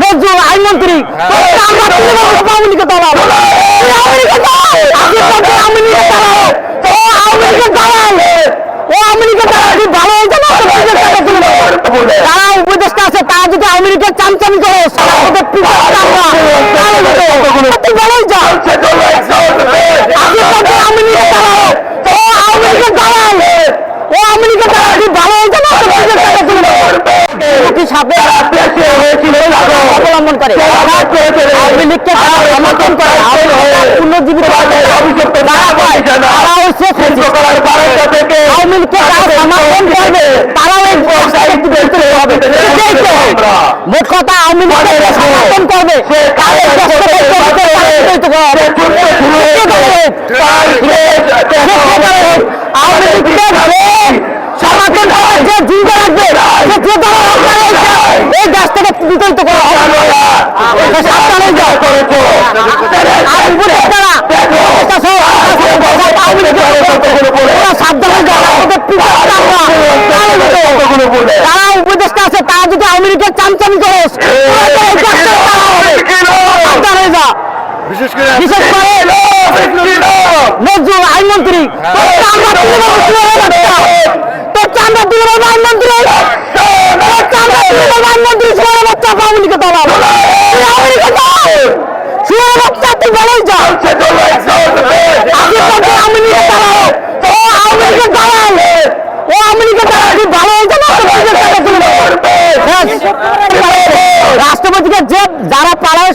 নজরুল আইনমন্ত্রী আওয়ামী লীগের দালাল আওয়ামী লীগের দালাল আওয়ামী লীগের দালাল ও আওয়ামী লীগের দালাল ভালো হয়েছে তারা উপদেষ্টা আছে তারা যদি আওয়ামী লীগের চামচামি করে সাপে অবলম্বন করে। আওয়ামী লীগকে সমর্থন করে। পুনর্জীবিত। আওয়ামী লীগকে তারা সমর্থন করবে। তারাও। মোট কথা আওয়ামী লীগকে সমর্থন করবে। আওয়ামী লীগকে যে সমর্থন করে যে জিন্দা রাখবে সে যে দল আপনারা এই দেশ থেকে বিতাড়িত করা হবে এটা সাবধানে যাও আর উপদেষ্টারা উপদেষ্টা সহ আওয়ামী লীগের ওরা সাবধানে যাও ওদের পিছনে আমরা তারা উপদেষ্টা আছে তারা যদি লীগের চামচামি করে এই দেশ থেকে তারা হবে। সাবধানে যা বিশেষ করে বিশেষ করে আইনমন্ত্রী তোর চামড়া তুলে দেবো তুলে দেবো তোর চামড়া তুলে দেবো আইনমন্ত্রী রাষ্ট্রপতিকে যে যারা পালায়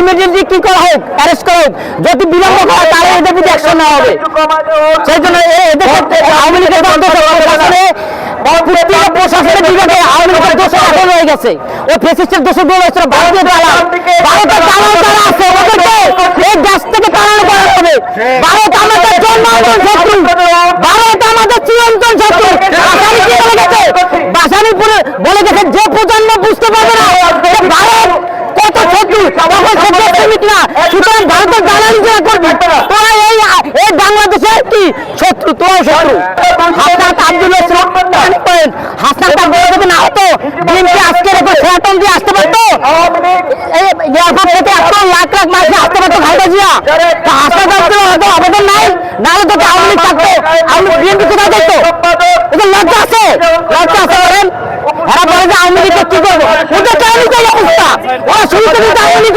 ইমিডিয়েটলি কি করা হোক? অ্যারেস্ট করা হোক। যদি বিলম্ব করে তাহলে এদের অ্যাকশন নেওয়া হবে। সেই জন্য এদের আওয়ামী লীগের দল দোষী প্রশাসনে প্রত্যেক প্রশাসনের বিভাগে আওয়ামী লীগের দোষ এখন রয়ে গেছে। ও ফেসিস্টের দোষ দূর হচ্ছে ভারতীয় দালাল ভারতের দালাল যারা আছে ওদেরকে এই দেশ থেকে তাড়ানো করা হবে। ভারত আমাদের জন্মান্তর শত্রু। ভারত আমাদের চিরন্তন শত্রু। বাসানি কি বলে গেছে? বাসানিপুরে বলে গেছে যে প্রজন্ম বুঝতে পারবে না ভারত কত শত্রু তখন না। সুতরাং ভারতের দালালি যারা করবে তোরা এই এই বাংলাদেশের কি শত্রু? তোরাও শত্রু। হাসনাত আব্দুল হাসনাত আব্দুল যদি না হতো বিএনপি আজকে রেখে খেলাটন দিয়ে আসতে পারতো এই এয়ারপোর্ট থেকে এত লাখ লাখ মানুষ আসতে পারতো খালেদা জিয়া তা হাসনাত আব্দুল বলে যে আওয়ামী লীগের কি করব অবস্থা ওরা শুরু যে আওয়ামী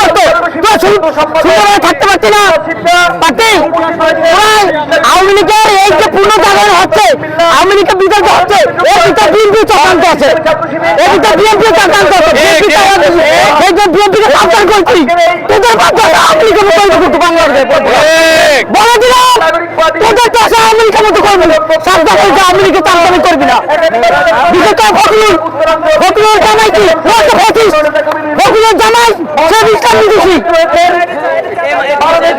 করতো থাকতে পারতি না পারতি আওয়ামী লীগের এই যে হচ্ছে আওয়ামী লীগের বিতর্ক হচ্ছে এর ভিতরে বিএনপি চক্রান্ত আছে এর ভিতরে বিএনপি চক্রান্ত আছে। এই যে বিএনপিকে সাবধান করছি তোদের মাধ্যমে আওয়ামী লীগের মতো করতে বাংলাদেশে বলে দিলাম তোদের তো আসা আওয়ামী লীগের মতো করবি না। সারদা বলছে আওয়ামী লীগের করবি না। বিশেষ করে ফখরুল ফখরুল জামাই কি? ফখরুল জামাই, সে ইসলাম বিদেশি ভারতের